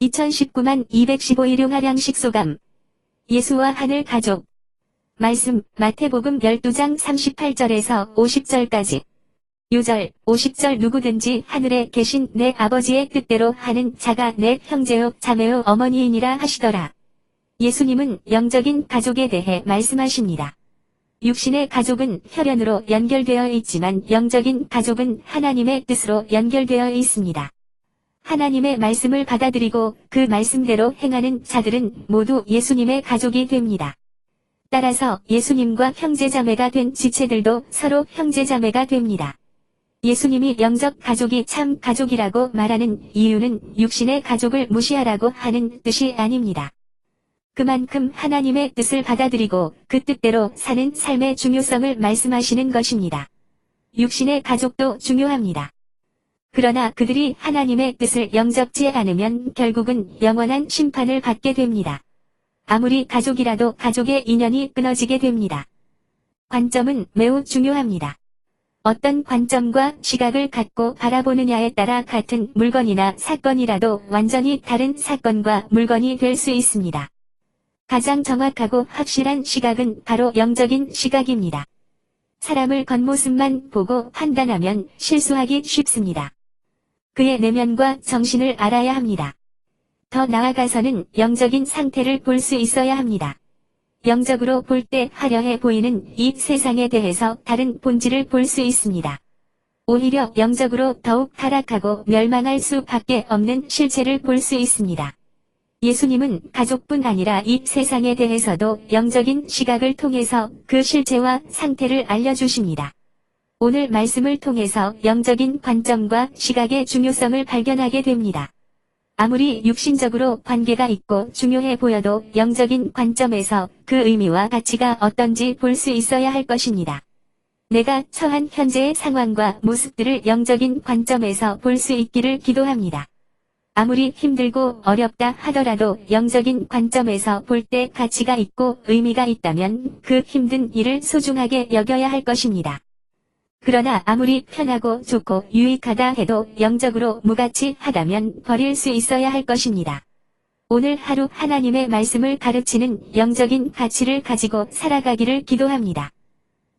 2019만 215일용 하량식 소감. 예수와 하늘 가족. 말씀, 마태복음 12장 38절에서 50절까지. 요절, 50절 누구든지 하늘에 계신 내 아버지의 뜻대로 하는 자가 내 형제요 자매요 어머니이니라 하시더라. 예수님은 영적인 가족에 대해 말씀하십니다. 육신의 가족은 혈연으로 연결되어 있지만 영적인 가족은 하나님의 뜻으로 연결되어 있습니다. 하나님의 말씀을 받아들이고 그 말씀대로 행하는 자들은 모두 예수님의 가족이 됩니다. 따라서 예수님과 형제자매가 된 지체들도 서로 형제자매가 됩니다. 예수님이 영적 가족이 참 가족이라고 말하는 이유는 육신의 가족을 무시하라고 하는 뜻이 아닙니다. 그만큼 하나님의 뜻을 받아들이고 그 뜻대로 사는 삶의 중요성을 말씀하시는 것입니다. 육신의 가족도 중요합니다. 그러나 그들이 하나님의 뜻을 영접지 않으면 결국은 영원한 심판을 받게 됩니다. 아무리 가족이라도 가족의 인연이 끊어지게 됩니다. 관점은 매우 중요합니다. 어떤 관점과 시각을 갖고 바라보느냐에 따라 같은 물건이나 사건이라도 완전히 다른 사건과 물건이 될 수 있습니다. 가장 정확하고 확실한 시각은 바로 영적인 시각입니다. 사람을 겉모습만 보고 판단하면 실수하기 쉽습니다. 그의 내면과 정신을 알아야 합니다. 더 나아가서는 영적인 상태를 볼 수 있어야 합니다. 영적으로 볼 때 화려해 보이는 이 세상에 대해서 다른 본질을 볼 수 있습니다. 오히려 영적으로 더욱 타락하고 멸망할 수밖에 없는 실체를 볼 수 있습니다. 예수님은 가족뿐 아니라 이 세상에 대해서도 영적인 시각을 통해서 그 실체와 상태를 알려주십니다. 오늘 말씀을 통해서 영적인 관점과 시각의 중요성을 발견하게 됩니다. 아무리 육신적으로 관계가 있고 중요해 보여도 영적인 관점에서 그 의미와 가치가 어떤지 볼 수 있어야 할 것입니다. 내가 처한 현재의 상황과 모습들을 영적인 관점에서 볼 수 있기를 기도합니다. 아무리 힘들고 어렵다 하더라도 영적인 관점에서 볼 때 가치가 있고 의미가 있다면 그 힘든 일을 소중하게 여겨야 할 것입니다. 그러나 아무리 편하고 좋고 유익하다 해도 영적으로 무가치하다면 버릴 수 있어야 할 것입니다. 오늘 하루 하나님의 말씀을 가르치는 영적인 가치를 가지고 살아가기를 기도합니다.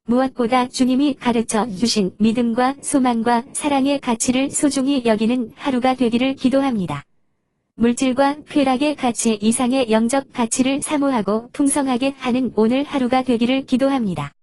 무엇보다 주님이 가르쳐 주신 믿음과 소망과 사랑의 가치를 소중히 여기는 하루가 되기를 기도합니다. 물질과 쾌락의 가치 이상의 영적 가치를 사모하고 풍성하게 하는 오늘 하루가 되기를 기도합니다.